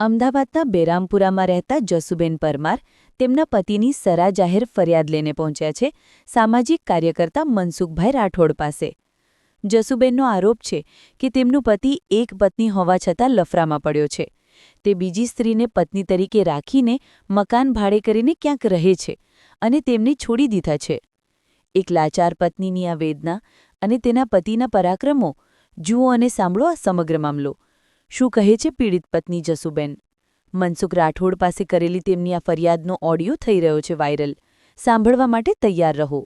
અમદાવાદના બેરામપુરામાં રહેતા જસુબેન પરમાર તેમના પતિની સરા જાહેર ફરિયાદ લઈને પહોંચ્યા છે. સામાજિક કાર્યકર્તા મનસુખભાઈ રાઠોડ પાસે. જસુબેનનો આરોપ છે કે તેમનું પતિ એક પત્ની હોવા છતાં લફરામાં પડ્યો છે. તે બીજી સ્ત્રીને પત્ની તરીકે રાખીને મકાન ભાડે કરીને ક્યાંક રહે છે અને તેમને છોડી દીધા છે. એક લાચાર પત્નીની આ વેદના અને તેના પતિના પરાક્રમો જુઓ અને સાંભળો આ સમગ્ર મામલો. શું કહે છે પીડિત પત્ની જસુબેન? મનસુખ રાઠોડ પાસે કરેલી તેમની આ ફરિયાદનો ઓડિયો થઈ રહ્યો છે વાયરલ. સાંભળવા માટે તૈયાર રહો.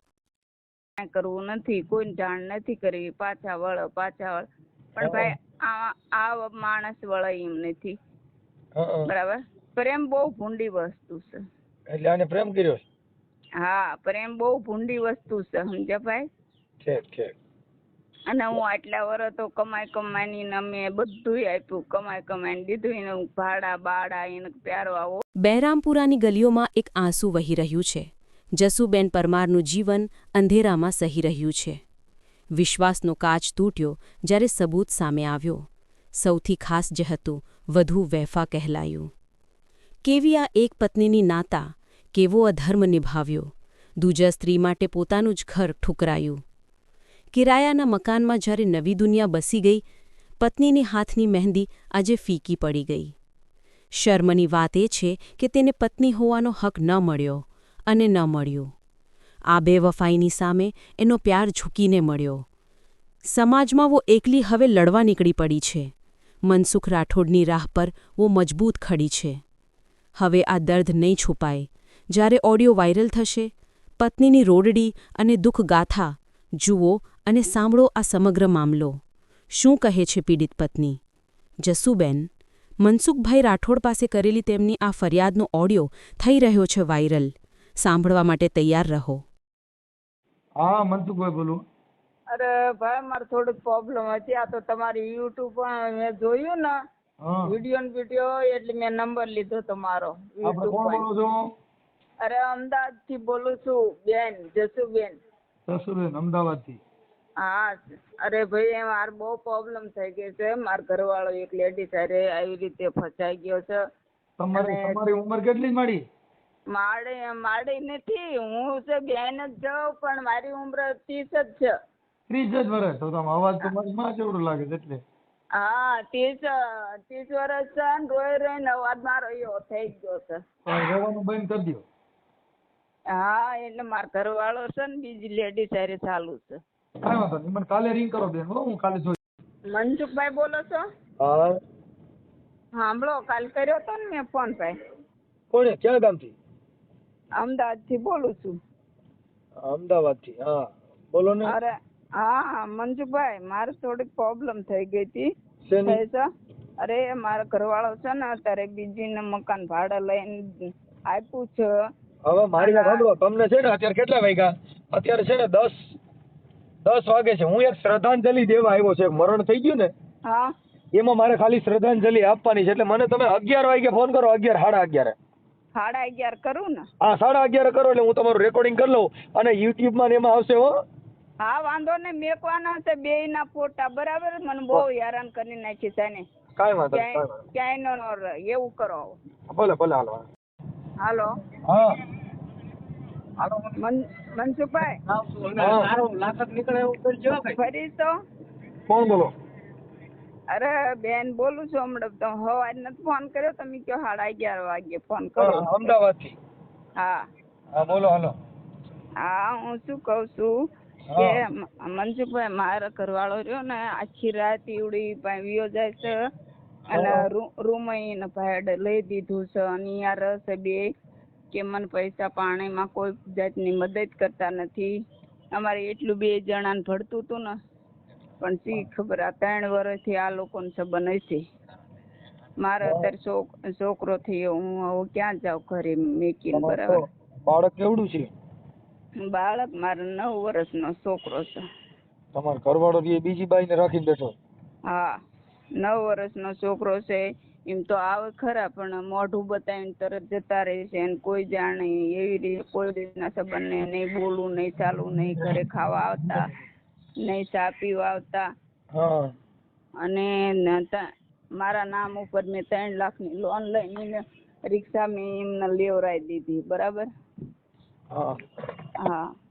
કરવું નથી કોઈ જાણ નથી કરવી પાછા વળો પાછા વળો. પણ ભાઈ આ આ માણસ વળે એમ નથી. બરાબર? પ્રેમ બહુ ભૂંડી વસ્તુ છે. એટલે આને પ્રેમ કર્યો હા પ્રેમ બહુ ભૂંડી વસ્તુ છે સમજ્યા ભાઈ? ઠીક ઠીક. અને હું આટલા વર્ષ તો કમાઈ કમાઈની અમે બધુંય આપ્યું, કમાઈ કમાઈને દીધું. એને ભાડા બાડા એને પ્યારો આવો. બહેરામપુરાની ગલીઓમાં એક આંસુ વહી રહ્યું છે. જસુબેન પરમારનું જીવન અંધેરામાં સહી રહ્યું છે. વિશ્વાસનો કાચ તૂટ્યો જ્યારે સબૂત સામે આવ્યો. સૌથી ખાસ જે હતું વધુ વહેફા કહેલાયું. કેવી આ એક પત્નીની નાતા, કેવો અધર્મ નિભાવ્યો. દૂજા સ્ત્રી માટે પોતાનું જ ઘર ઠુકરાયું. કિરાયાના મકાનમાં જ્યારે નવી દુનિયા બસી ગઈ, પત્નીની હાથની મહેંદી આજે ફીકી પડી ગઈ. શર્મની વાત એ છે કે તેને પત્ની હોવાનો હક ન મળ્યો અને ન મળ્યો. આ બેવફાઈની સામે એનો પ્યાર ઝૂકીને મળ્યો. સમાજમાં વો એકલી હવે લડવા નીકળી પડી છે. મનસુખ રાઠોડની રાહ પર વો મજબૂત ખડી છે. હવે આ દર્દ નહીં છુપાય. જ્યારે ઓડિયો વાયરલ થશે, પત્નીની રોડડી અને દુઃખ ગાથા જુઓ અને સાંભળો આ સમગ્ર મામલો. શું કહે છે પીડિત પત્ની? જસુબેન મનસુખભાઈ રાઠોડ પાસે કરેલી તેમની આ ફરિયાદનો ઓડિયો થઈ રહ્યો છે વાયરલ. સાંભળવા માટે તૈયાર રહો. હા મનસુખભાઈ બોલો. અરે ભાઈ મારે થોડીક પ્રોબ્લેમ હતી. આ તો તમારી યુટ્યુબ પણ મેં જોયું ને. વીડિયો ને વીડિયો એટલે મેં નંબર લીધો તમારો આપણે YouTube કોણ પર. બોલો છો? અરે અમદાવાદથી બોલું છું બેન જસુબેન. અમદાવાદ અમદાવાદથી. હા અરે ભાઈ એ મારે બહુ પ્રોબ્લેમ થઈ ગયો છે. મારા ઘરવાળો એક લેડી સાથે આવી રીતે ફસાઈ ગયો છે. તમારી તમારી ઉંમર કેટલી માડી મારે મારે નથી. હું છે બેન જ જાઉં પણ મારી ઉંમર ત્રીસ જ છે. ત્રીસ જ વર્ષ? તો તમે અવાજ તો મારી માં જેવડું લાગે છે એટલે. હા ત્રીસ ત્રીસ વર્ષ છે ને રોય ને અવાજ મારો એવો થઈ ગયો છે. રહેવાનું બંધ કરી દો હા એટલે મારા ઘરવાળો છે ને બીજી લેડી હારે ચાલુ છે. કાંઈ વાંધો નહીં. મને કાલે રિંગ કરો બેન હો. હું કાલે જોઈ મનસુખભાઈ બોલો છો? હા. સાંભળો કાલ કર્યો તો ને મેં ફોન ભાઈ. કોણે? ક્યાં ગામથી? અમદાવાદથી બોલું છું. અમદાવાદથી હા. બોલો ને. અરે હા મનસુખભાઈ મારે થોડીક પ્રોબ્લેમ થઈ ગઈ હતી. અરે મારો ઘરવાળો છે ને અત્યારે બીજીને મકાન ભાડે લઈને આપ્યું છે. હવે મારી વાત સાંભળો. તમને છે ને અત્યારે કેટલા વાગ્યા? અત્યારે છે ને દસ દસ વાગે છે. હું એક શ્રદ્ધાંજલિ દેવા આવ્યો છે. મરણ થઈ ગયું ને હા. એમાં મારે ખાલી શ્રદ્ધાંજલિ આપવાની છે. એટલે મને તમે અગિયાર વાગે ફોન કરો. અગિયાર સાડા અગિયારે. સાડા અગિયાર કરું ને? હા સાડા અગિયાર કરો એટલે હું તમારું રેકોર્ડિંગ કરી લઉં અને યુટ્યુબમાં માં એમાં આવશે હો. હા વાંધો ને મેકવાના છે બે ના ફોટા બરાબર? મને બહુ હેરાન કરી નાખી છે ને કાંઈ વાંધો ક્યાંય નો એવું કરો ભલે ભલે હાલો. હાલો. હા. મનસુખભાઈ? હા ફરી તો? કોણ બોલો? અરે બેન બોલું છું હમણાં. તો હવારે નથી ફોન કર્યો. તમે કયો સાડા અગિયાર વાગે ફોન કરો. હા હા. બોલો હાલો. હા હું શું કહું છું કે મનસુખભાઈ મારો ઘરવાળો રહ્યો ને આખી રાત ઈવડી પાસે વિયો જાય છે. અને રૂમ એને ભાડે લઈ દીધું છે. અને યાર છે બે. કે મને પૈસા પાણીમાં કોઈ જાતની મદદ કરતા નથી. અમારે એટલું બે જણાને ભળતું હતું ને પણ શી ખબર આ ત્રણ વર્ષથી આ લોકોનો સંબંધ હશે મારે અત્યારે છોક છોકરો થયો હું હવે ક્યાં જાઉં ઘરે મેકીને બરાબર? બાળક કેવડું છે? બાળક મારો નવ વર્ષનો છોકરો છે. તમારો ઘરવાળો બીજી બાઈને રાખીને બેઠો? હા નવ વર્ષનો છોકરો છે. એમ તો આવે ખરા પણ મોઢું બતાવીને તરત જતા રહે છે અને કોઈ જાણે એવી રીતે કોઈ રીતના સંબંધને નહીં બોલવું નહીં ચાલવું નહીં ઘરે ખાવા આવતા નહીં ચા પીવા આવતા. અને મારા નામ ઉપર મેં ત્રણ લાખની લોન લઈને રિક્ષા મેં એમને લેવરાઈ દીધી બરાબર? હા.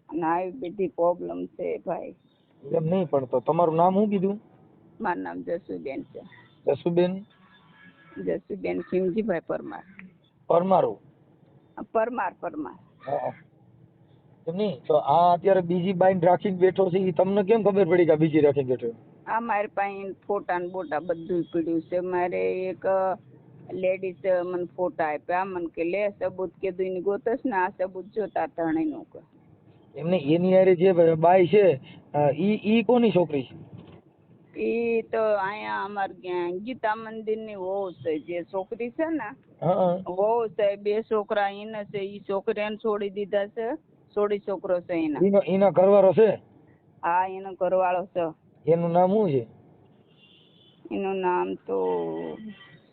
અને આવી બધી પ્રોબ્લેમ છે ભાઈ. એમ નહીં પણ તો તમારું નામ શું કીધું? મારું નામ જસુબેન છે. જસુબેન? જસુબેન ખીમજીભાઈ પરમાર. પરમારો? પરમાર પરમાર. નહીં? તો આ અત્યારે બીજી બાઈન રાખીને બેઠો છે એ તમને કેમ ખબર પડી કે બીજી રાખીને બેઠો આ મારી પાસે ફોટા ને બોટા બધું પડ્યું છે. મારે એક લેડીઝ મને ફોટા આપ્યા. મને કે લે સબૂત કીધું એની ગોતસ ને આ સબૂત જોતા ત્રણેય કે એમને એની હારે જે બાઈ છે ઈ ઈ કોની છોકરી છે? ઈ તો અહીંયા અમાર ત્યાં ગીતા મંદિરની વહુ છે જે છોકરી છે ને વહુ છે બે છોકરા એને છે ઈ છોકરીને છોડી દીધા છે છોડી છોકરો છે એના. એનો ઘરવાળો છે? હા એનો ઘરવાળો છે. એનું નામ શું છે? એનું નામ તો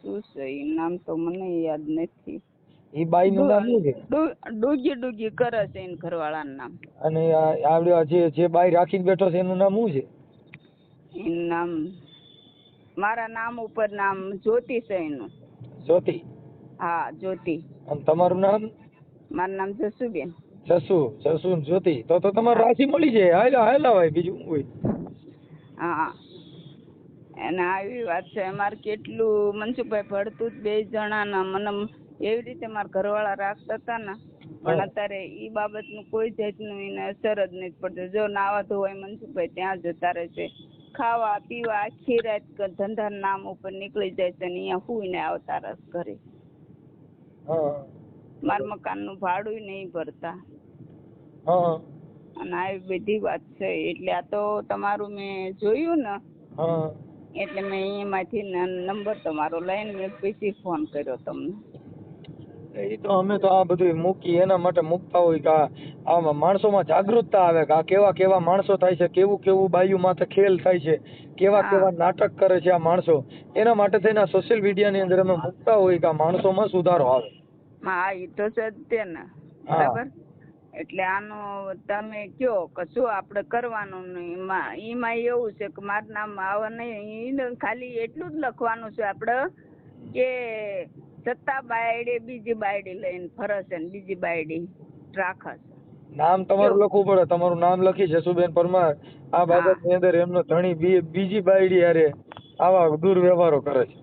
શું છે એ નામ તો મને યાદ નથી. એ બાઈ નું નામ શું છે? ડૂગી ડૂગી કરે છે એના ઘરવાળાનું નામ. અને આવડ્યો જે જે બાઈ રાખીને બેઠો છે એનું નામ શું છે? નામ મારા નામ ઉપર નામ જ્યોતિ છે એનું. જ્યોતિ? હા જ્યોતિ. અને તમારું નામ? મારું નામ જસુબેન. જસુ જસુ જ્યોતિ. તો તો તમારું રાશિ મળી જાય હાલા હાલા ભાઈ બીજું હોય? હા. અને આવી વાત છે. મારે કેટલું મનસુખભાઈ ભળતું જ બે જણાના મને એવી રીતે મારા ઘરવાળા રાખતા હતા ને. પણ અત્યારે ઈ બાબતનું કોઈ જાતનું એને અસર જ નથી પડતી. જો નાવા ધોવાય મનસુખભાઈ ત્યાં જતા રહે છે ખાવા પીવા આખી રાત ધંધા નામ ઉપર નીકળી જાય છે ને અહીંયા હુઈને આવતા રસ ઘરે. માર મકાનનું ભાડું નહીં ભરતા. અને આવી બધી વાત છે. એટલે આ તો તમારું મેં જોયું ને એટલે મેં એમાંથી નંબર તમારો લઈને મેં પછી ફોન કર્યો તમને. એ તો અમે તો આ બધું મૂકી એના માટે મૂકતા હોય કે આમાં માણસોમાં જાગૃતતા આવે કે આ કેવા કેવા માણસો થાય છે કેવું કેવું બાયું માથે ખેલ થાય છે કેવા કેવા નાટક કરે છે આ માણસો. એના માટે થઈને આ સોશિયલ મીડિયાની અંદર અમે મૂકતા હોય કે આ માણસોમાં સુધારો આવે. હા એ તો છે તે ને. બરાબર? એટલે આનો તમે કયો કે શું આપણે કરવાનું એમાં? એમાં એવું છે કે મારું નામ આવે નહીં ખાલી એટલું જ લખવાનું છે આપણે કે સત્તા બાયડી બીજી બાયડી લઈને ફરશે ને બીજી બાયડી રાખશે. નામ તમારું લખવું પડે. તમારું નામ લખી જસુબેન પરમાર. આ બાબતની અંદર એમનો ધણી બીજી બાયડી હારે આવા દુર્વ્યવહારો કરે છે.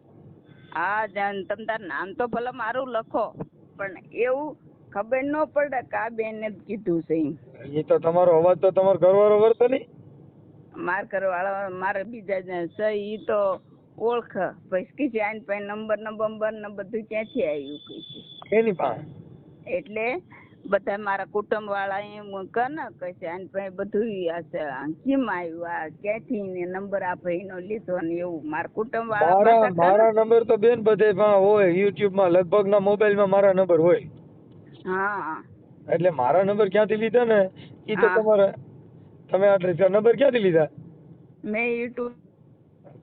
હા જાન તમ તાર નામ તો ભલે મારું લખો પણ એવું ખબર ન પડે કે આ બેન જ કીધું છે એ તો તમારો અવાજ તો તમારો ઘરવાળો વર્તે નહીં. માર કરવાળા મારે બીજા જે છે ઈ તો ઓળખ. પછી કે છે આને નંબર નંબર ને બંબર ને બધું ક્યાંથી આવ્યું? છે એની પાસે? એટલે બધા મારા કુટુંબ વાળા એમ કે ને કહે છે આને પાસે બધું આ છે. કેમ આવ્યું? આ ક્યાંથી ને નંબર આ ભાઈનો લીધો ને એવું. મારા કુટુંબ વાળા મારા પાછા કે ને, નંબર તો બેન બધે હોય યુટ્યુબમાં લગભગ ના મોબાઈલમાં મારા નંબર હોય. હા. એટલે મારા નંબર ક્યાંથી લીધા ને? એ તો. તમારે તમે આ નંબર ક્યાંથી લીધા? મેં યુટ્યુબ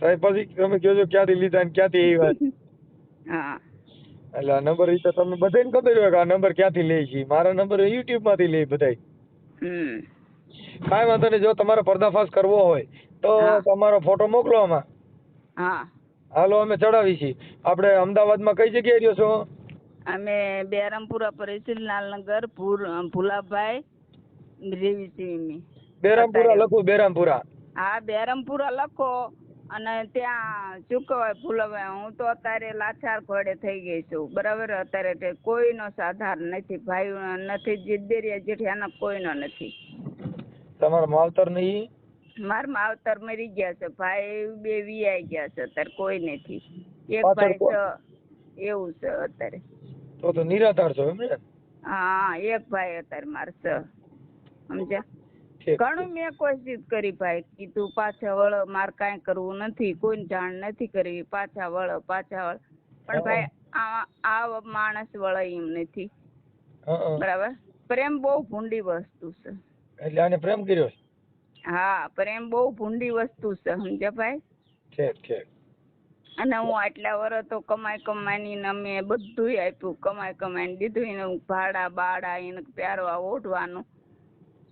તો પછી તમે કહો છો ક્યાંથી લીધા ને ક્યાંથી એ વાત. હા. એટલે આ નંબર તો તમને બધાને ખબર હોય કે આ નંબર ક્યાંથી લે છે? મારા નંબર યુટ્યુબમાંથી લે બધાય. કાંઈ વાંધો નહીં જો તમારો પર્દાફાશ કરવો હોય તો તમારો ફોટો મોકલો આમાં. હા. હાલો અમે ચડાવી છીએ. આપણે અમદાવાદમાં કઈ જગ્યાએ રહ્યો છો? અમે બેરમપુરા લાલનગર ભૂર ભુલાભાઈ રેવી બેરામપુરા લખું બેરામપુરા. હા બેરમપુરા લખો. અને ત્યાં શું કહેવાય હું તો અત્યારે લાચાર ઘોડે થઈ ગઈ છું. બરાબર? અત્યારે તે કોઈનો સાધાર નથી ભાઈ નથી જીદ્દેરિયા જેઠિયાના કોઈનો નથી. તમારા માવતર નહીં? મારા માવતર મરી ગયા છે. ભાઈ બે વીઆઈ ગયા છે અત્યારે કોઈ નથી. એક ભાઈ છે એવું છે અત્યારે. તો તો નિરાધાર છો એમ ને? હા એક ભાઈ અત્યારે મારે છે. સમજ્યા. ઘણું મેં કોશિશ કરી ભાઈ કીધું પાછા વળ મારે કાંઈ કરવું નથી કોઈને જાણ નથી કરવી પાછા વળ પાછા વળ. પણ ભાઈ આ આ માણસ વળે એમ નથી. બરાબર? પ્રેમ બહુ ભૂંડી વસ્તુ છે. એટલે આને પ્રેમ કર્યો છે? હા પ્રેમ બહુ ભૂંડી વસ્તુ છે સમજ્યા ભાઈ? ઠીક ઠીક અને હું આટલા વર્ષ તો કમાઈ કમાઈને અમે બધું આપ્યું કમાઈ કમાઈ દીધું એને ભાડા બાડા એને પહેરવા ઓઢવાનું.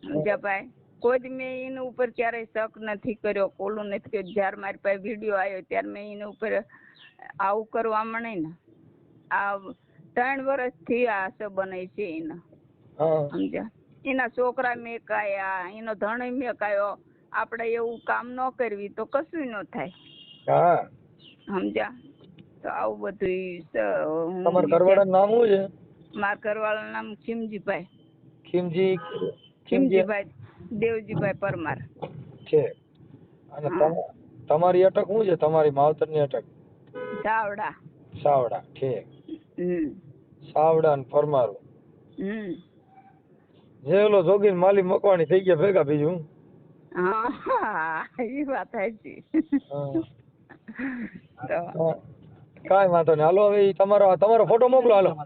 સમજ્યા ભાઈ? કોઈ જ મેં એના ઉપર ક્યારેય શક નથી કર્યો કોલું નથી કર્યું. જ્યારે મારી પાસે વીડિયો આવ્યો ત્યારે મેં એના ઉપર આવું કરવા મળે ને આ ત્રણ વર્ષથી આ સંબંધ છે એના. સમજ્યા? એના છોકરા મેકાયા એનો ધણી મેકાયો. આપણે એવું કામ ન કરવી તો કશું ન થાય. સમજ્યા? તો આવું બધું તમારા ઘરવાળાનું નામ શું છે? મારા ઘરવાળાનું નામ ખીમજીભાઈ. ખીમજી ખીમજી ખીમજીભાઈ. દેવજીભાઈ પરમાર. છે. અને તમ- તમારી અટક શું છે? તમારી માવતરની અટક? સાવડા. સાવડા ઠીક. સાવડા ને પરમારું. જે ઓલો જોગીન માલી મકવાણી થઈ ગયા ભેગા બીજું? હા એ વાત સાચી. કાંઈ વાંધો નહીં. હાલો હવે તમારો તમારો ફોટો મોકલો હાલો.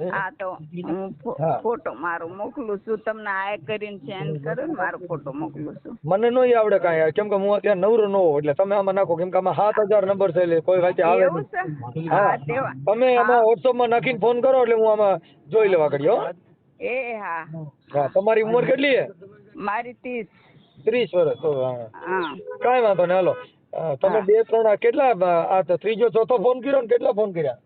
હા? તો હું ફોટો મારો મોકલું છું. તમને આ કરીને સેન્ડ કરો ને મારો ફોટો મોકલું છું. મને નહીં આવડે કાંઈ. કેમ કે હું અત્યારે નવરો ન હોઉં એટલે તમે આમાં નાખો. કેમ કે આમાં સાત હજાર નંબર છે એટલે કોઈ વાતે આવે નહીં. હા હા. તમે આમાં WhatsApp માં નાખીને ફોન કરો એટલે હું આમાં જોઈ લેવા કરી હો. એ હા. હા તમારી ઉંમર કેટલી છે? મારી ત્રીસ. ત્રીસ વર્ષ કાંઈ વાંધો નહીં હાલો. તમે બે ત્રણ કેટલા આ ત્રીજો ચોથો ફોન કર્યો ને કેટલા ફોન કર્યા?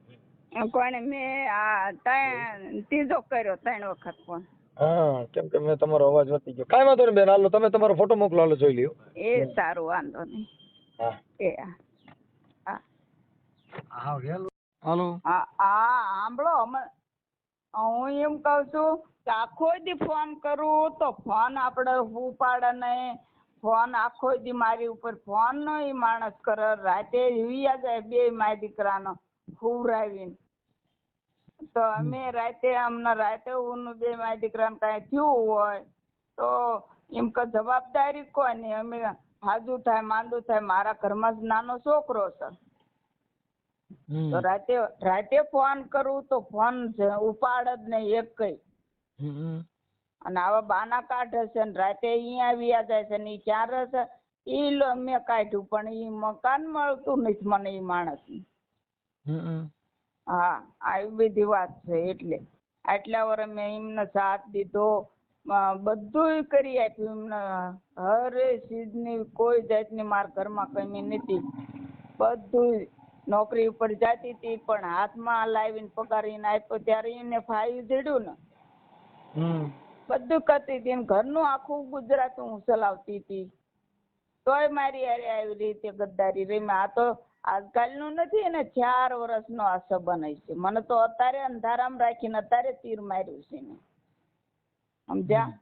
કોણે મેં આ ત્રણ ત્રીજો કર્યો ત્રણ વખત ફોન. હા કેમ કે મેં તમારો અવાજ વધી ગયો. કાંઈ વાંધો નહીં બેન હાલો તમે તમારો ફોટો મોકલો હાલો જોઈ લ્યો. એ સારું વાંધો નહીં. હા. એ હા. હાલો. હા હા સાંભળો હું એમ કહું છું કે આખો દી ફોન કરું તો ફોન આપણે ઉપાડે નહીં. ફોન આખો દી મારી ઉપર ફોન નો એ માણસ કરે. રાતે વિયા જાય બે મારી દીકરાનો હુવરાવીને તો અમે રાતે અમને રાતે ઊનું બે મારા દીકરાને કાંઈ થયું હોય તો એમ કે જવાબદારી કોની? અમે હાજુ થાય માંદું થાય મારા ઘરમાં જ નાનો છોકરો છે. તો રાતે રાતે ફોન કરું તો ફોન ઉપાડ જ નહીં એક કઈ. અને આવા બાના કાઢે છે ને રાતે અહીંયા આવ્યા જાય છે ને એ ક્યાં રહે છે? ઈ લો મેં કાઢ્યું પણ ઈ મકાન મળતું નથી મને ઈ માણસ. હા આવી બધી વાત છે એટલે. આટલા વર્ષ મેં એમને સાથ દીધો બધુંય કરી આપ્યું એમને હરે ચીજની કોઈ જાતની મારા ઘરમાં કમી નથી. બધું નોકરી ઉપર જતી હતી પણ હાથમાં લાવીને પગારીને આપ્યો ત્યારે એને ફાવી જડ્યું ને. બધું કરતી હતી ઘરનું આખું ગુજરાત હું ચલાવતી હતી. તોય મારી હારે આવી રીતે ગદ્દારી રહી આ તો આજકાલનું નથી ને ચાર વર્ષનો આ સંબંધ છે. મને તો અત્યારે અંધારામાં રાખીને અત્યારે તીર માર્યું છે ને સમજ્યા?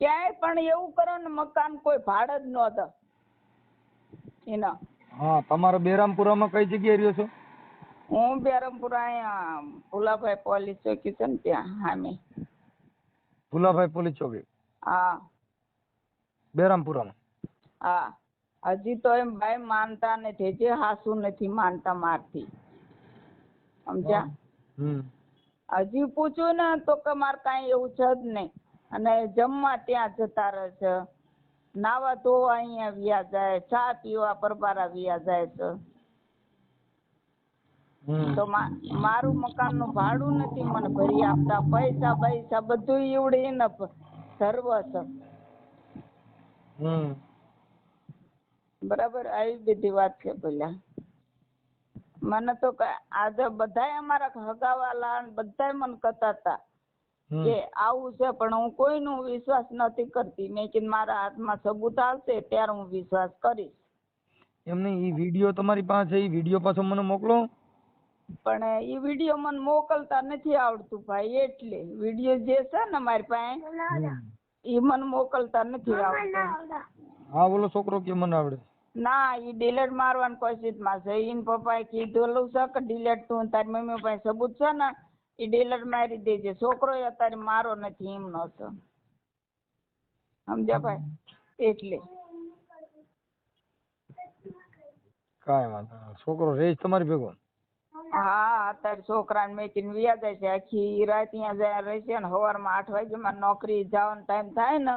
ક્યાંય પણ એવું કરો ને મકાન કોઈ ભાડે જ ન દે. એના. હા તમારો બેરામપુરામાં કઈ જગ્યાએ રહ્યો છો? હું બેરમપુર અહીંયા ભુલાભાઈ પોલીસ ચોકી છે ને ત્યાં સામે ભુલાભાઈ પોલીસ ચોકી? હા. બેરામપુરામાં? હા. હજી તો એમ ભાઈ માનતા નથી જે હાસુ નથી માનતા મારથી. સમજ્યા? હજી પૂછ્યું ને તો કે મારે કાંઈ એવું છે જ નહીં. અને જમવા ત્યાં જતા રહે છે. નાવા ધોવા અહીંયા વ્યા જાય ચા પીવા પરબારા વ્યા જાય છે. તો મારું મકાનનું ભાડું નથી મને ભરી આપતા. પૈસા પૈસા બધું ઈવડે ને સર્વ છે. બરાબર આવી બધી વાત છે પેલા મને તો આજે બધા અમારા હગાવાલા બધા બધાય મને કહેતા હતા કે આવું છે પણ હું કોઈનો વિશ્વાસ નથી કરતી. મેં કીધું મારા હાથમાં સબૂત આવશે ત્યારે હું વિશ્વાસ કરીશ. એમને ઈ વીડિયો તમારી પાસે છે ઈ વીડિયો પાછો મને મોકલો. પણ એ વીડિયો મને મોકલતા નથી આવડતું ભાઈ એટલે વીડિયો જે છે ને મારી પાસે એ મને મોકલતા નથી આવડતું. હા બોલો છોકરો કે મને આવડે. ના એ ડિલેટ મારવાની કોશિશમાં છે. ઈન પપ્પાએ કીધેલું છે કે ડિલેટ તું તારી મમ્મી પાસે સબૂત છે ને એ ડિલેટ મારી દેજે. છોકરો અત્યારે મારો નથી એમનો છે સમજ્યા ભાઈ? એટલે. કાંઈ વાંધો નહીં. છોકરો રહે તમારી ભેગો? હા અત્યારે છોકરાને મેકીને વ્યા જાય છે. આખી રાત ત્યાં જાય રહેશે ને સવારમાં આઠ વાગ્યામાં નોકરી જવાનો ટાઈમ થાય ને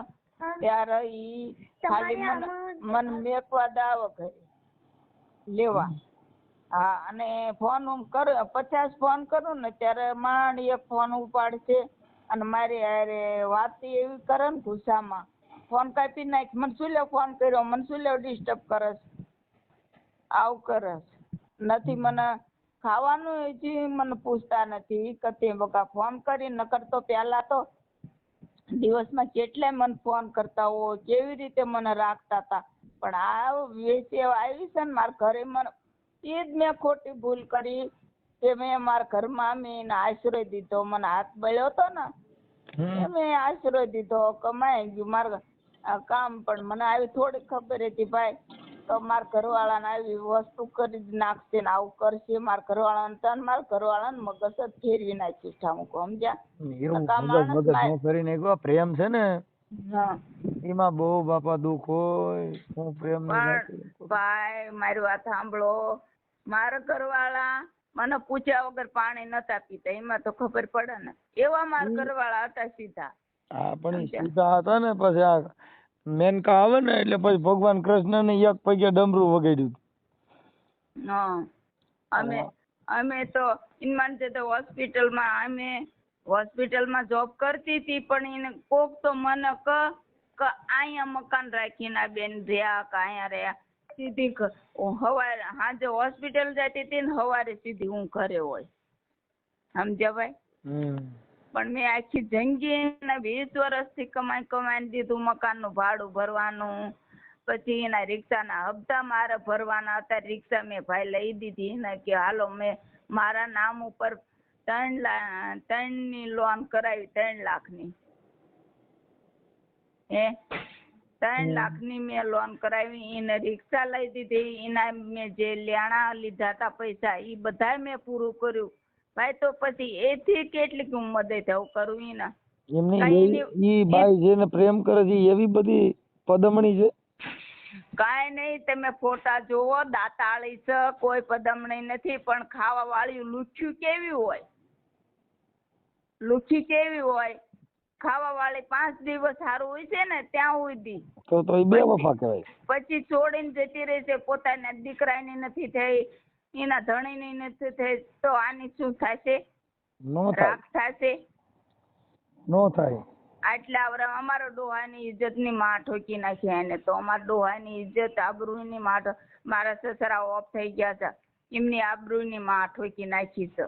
ત્યારે ઈ ખાલી મન મન મેકવા દાવ આવે લેવા. હા અને ફોન કર પચાસ ફોન કરું ને ત્યારે માંડ એક ફોન ઉપાડશે અને મારી હારે વાત એવી કરે ને ગુસ્સામાં. ફોન કાપી નાખ. મને શું લેવા ફોન કર્યો? મને શું લેવા ડિસ્ટર્બ કરસ આવું કરસ નથી મને ખાવાનું હજી મને પૂછતા નથી. કતે બકા ફોન કરી નકર તો પહેલા તો દિવસમાં કેટલાય મને ફોન કરતા હો કેવી રીતે મને રાખતા હતા. પણ આ વેચેવ આવી છે ને મારા ઘરે મને એ જ મેં ખોટી ભૂલ કરી કે મેં મારા ઘરમાં મેં આશ્રય દીધો. મને હાથ બળ્યો હતો ને મેં આશરો દીધો. કમાઈ ગયું મારે કામ પણ મને આવી થોડી ખબર હતી ભાઈ. તો ઘરવાળા ને આવી વસ્તુ કરી જ નાખશે ને આવું કરશે. માર ઘરવાળા ને તન માર ઘરવાળા ને મગજ જ ફેરવી નાખ્યું ઠામકો સમજ્યા? ફેરી નાખ્યો. પ્રેમ છે ને? એમાં બહુ બાપા દુઃખ હોય હું પ્રેમ ભાઈ મારી વાત સાંભળો. મારા ઘરવાળા મને પૂછ્યા વગર પાણી નતા પીતા એમાં તો ખબર પડે ને. એવા મારા ઘરવાળા હતા સીધા. હા પણ સીધા હતા ને પછી આ મેનકા આવે ને એટલે પછી ભગવાન કૃષ્ણ ને એક પગે ડમરું વગાડ્યું. હા. અમે અમે તો ઇનમાન જે તો હોસ્પિટલમાં અમે હોસ્પિટલમાં જોબ કરતી હતી પણ એને કોક તો મને ક ક અહીંયા મકાન રાખીને આ બેન રહ્યા કે અહીંયા રહ્યા. સીધી હવારે સાંજે હોસ્પિટલ જતી હતી ને સવારે સીધી હું ઘરે હોય. સમજ્યા ભાઈ? પણ મેં આખી જિંદગી ને વીસ વર્ષથી કમાઈ કમાઈને દીધું મકાનનું ભાડું ભરવાનું. પછી એના રિક્ષાના હપ્તા મારે ભરવાના હતા રિક્ષા મેં ભાઈ લઈ દીધી. ને કે હાલો મેં મારા નામ ઉપર ત્રણ લા ત્રણની લોન કરાવી ત્રણ લાખની. હે? ત્રણ લાખની મેં લોન કરાવી એને રિક્ષા લઈ દીધી. એના મેં જે લેણા લીધા હતા પૈસા એ બધા મેં પૂરું કર્યું. ભાઈ તો પછી એથી કેટલીક મદદ હું કરું એના એમની ઈ બાઈ જેને પ્રેમ કરે છે એવી બધી પદમણી છે. કાંઈ નહીં તમે ફોટા જોવો દાતાળી છે કોઈ પદમણી નથી પણ ખાવા વાળી લુચ્છું કેવી હોય? લુચ્છી કેવી હોય? ખાવા વાળી પાંચ દિવસ સારું હોય છે ને ત્યાં સુધી તો તો બે વફા કહેવાય. પછી છોડીને જતી રહે છે પોતાના દીકરાની નથી થઈ એના ધણીની નથી થઈ તો આની શું થશે? નો થાય. રાખ થશે? નો થાય. આટલા વરા અમારા ડોહાની ઇજ્જતની માં ઠોકી નાખી એને તો. અમારા ડોહાની ઇજ્જત આબરૂની માં મારા સસરા ઓફ થઈ ગયા છે એમની આબરૂની માં ઠોકી નાખી છે.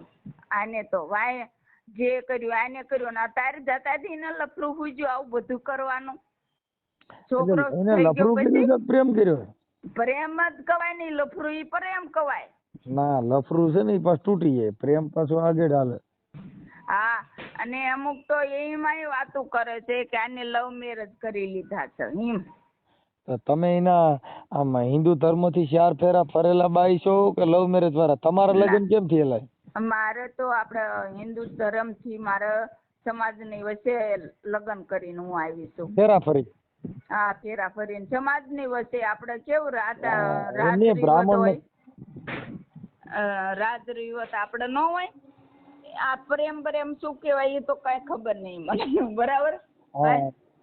આને તો વાય જે કર્યું આને કર્યું ને તારે જતા ને લફરું પૂજ્યું આવું બધું કરવાનું. છોકરો એને લફરું પ્રેમ કર્યો? પ્રેમ જ કવાય નહીં લફરું ઈ પ્રેમ કવાય. ના લફરું છે ને પાછું તૂટી જાય. પ્રેમ પાછો આગળ હાલે. હા અને અમુક તો એમાંય વાતો કરે છે કે આને લવ મેરેજ કરી લીધા છે એમ. તો તમે એના આમ હિન્દુ ધર્મથી ચાર ફેરા ફરેલા બાઈ છો કે લવ મેરેજ વાળા? તમારા લગ્ન કેમ થયેલા મારે તો આપણે હિન્દુ ધર્મથી મારે સમાજની વચ્ચે લગ્ન કરીને હું આવી છું. ફેરા ફરી હા ફેરા ફરીને સમાજની વચ્ચે આપણે કેવું રાત હા, રાત એમને રિવત બ્રાહ્મણને- હોય અ, રાત રિવત આપણે ન હોય આ પ્રેમ પ્રેમ શું કહેવાય એ તો કાંઈ ખબર નહીં મને બરાબર.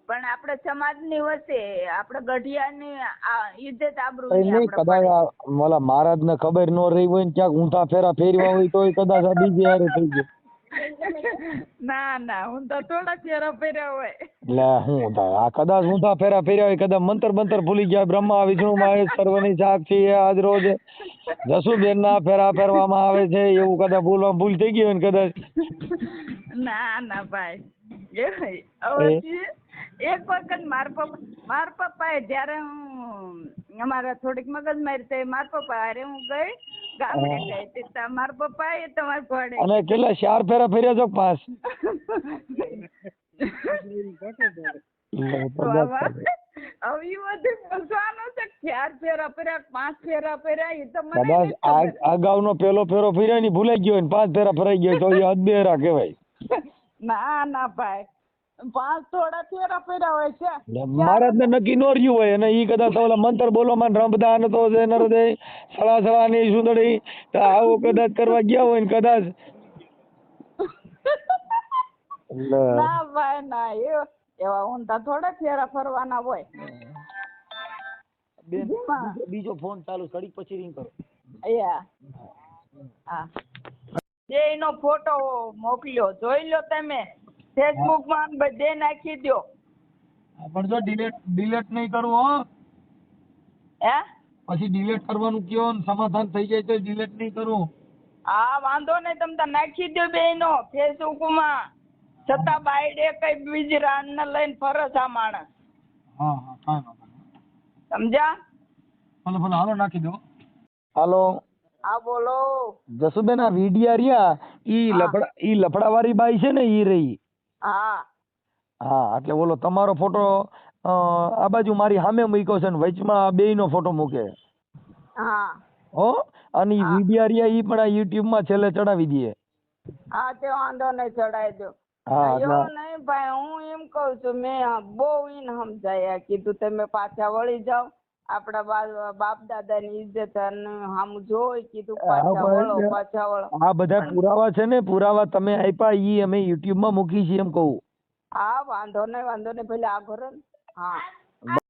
પણ આપણે સમાજની વચ્ચે આપણે ગઢિયાની આ ઇજ્જત આબરૂ કદાચ મારા ઓલા મહારાજ ને ખબર ન રહી હોય ને ક્યાંક ઊંધા ફેરા ફેરવા હોય તોય કદાચ બીજી હારે થઈ ગયું. ના ના હું તો થોડા ફેરા ફેર્યા હોય. એટલે હું થાય આ કદાચ ઊંધા ફેરા ફેર્યા હોય કદાચ મંતર મંતર ભૂલી ગયા બ્રહ્મા વિષ્ણુ મહેશ સર્વની સાક્ષી આજ રોજ જસુબેન ના ફેરા ફેરવામાં આવે છે એવું કદાચ ભૂલવા ભૂલ થઈ ગઈ હોય ને કદાચ. ના ના ભાઈ એક વખત માર પપ્પા માર પપ્પાએ જ્યારે હું અમારા થોડીક મગજમારી થઈ મારા પપ્પા અરે હું ગઈ ગામડે ગઈ તે તા- મારા પપ્પાએ તમારે પડે અને કેટલા ચાર ફેરા ફેર્યા છો પાસ. અગાઉનો પેલો ફેરો ફેર્યા ની ભૂલાઈ ગયો પાંચ ફેરા ફરાઈ ગયો તો અદબેરા કહેવાય. ના ના ભાઈ. પાંચ થોડા ફેરા ફેરા હોય છે. મહારાજ ને નક્કી નો રહ્યું હોય અને ઈ કદાચ ઓલા મંત્ર બોલો માં રમદાન તો છે નરદે સળા સળા ની સુંદડી તો આવું કદાચ કરવા ગયા હોય ને કદાચ. ના ભાઈ ના એવા ઊંધા થોડા ફેરા ફરવાના હોય. બેન બીજો ફોન ચાલુ ઘડીક પછી રિંગ કરો. હા. એનો ફોટો મોકલ્યો જોઈ લો તમે. ફેસબુકમાં બધે નાખી દો પણ જો ડિલીટ ડિલીટ નહીં કરવું હો. હે? પછી ડિલીટ કરવાનું કયો ને સમાધાન થઈ જાય તો ડિલીટ નહીં કરવું હા વાંધો નહીં તમે નાખી દો બેનો ફેસબુકમાં છતાં બાયડે કઈ બીજી રાન લઈને ફરસ આ માણસ. હા હા કાંઈ વાંધો સમજ્યા? ભલે ભલે હાલો નાખી દો. હાલો. હા બોલો. જસુબેન આ વીડિયા રહ્યા ઈ લફડા ઈ લફડાવાળી બાઈ છે ને ઈ રહી. હા. હા એટલે ઓલો તમારો ફોટો આ બાજુ મારી સામે મૂક્યો છે ને વચમાં બેયનો ફોટો મૂકે. હા. હો? અને ઈ વિડિયા રહ્યા ઈ પણ આ YouTube માં છેલ્લે ચડાવી દઈએ હા તે વાંધો નહીં ચડાઈ દો. હા એવું નહીં ભાઈ હું એમ કહું છું મેં બહુ ઈને સમજાયા કીધું તમે પાછા વળી જાઓ. આપડા બાપ દાદા ની ઇજ્જત અને સામું જોઈ કીધું પાછા વળો પાછા વળો. આ બધા પુરાવા છે ને પુરાવા તમે આપ્યા ઈ અમે YouTube માં મૂકી છે એમ કહું. હા વાંધો નહીં વાંધો નહીં પેલા આ ઘરે ને. હા.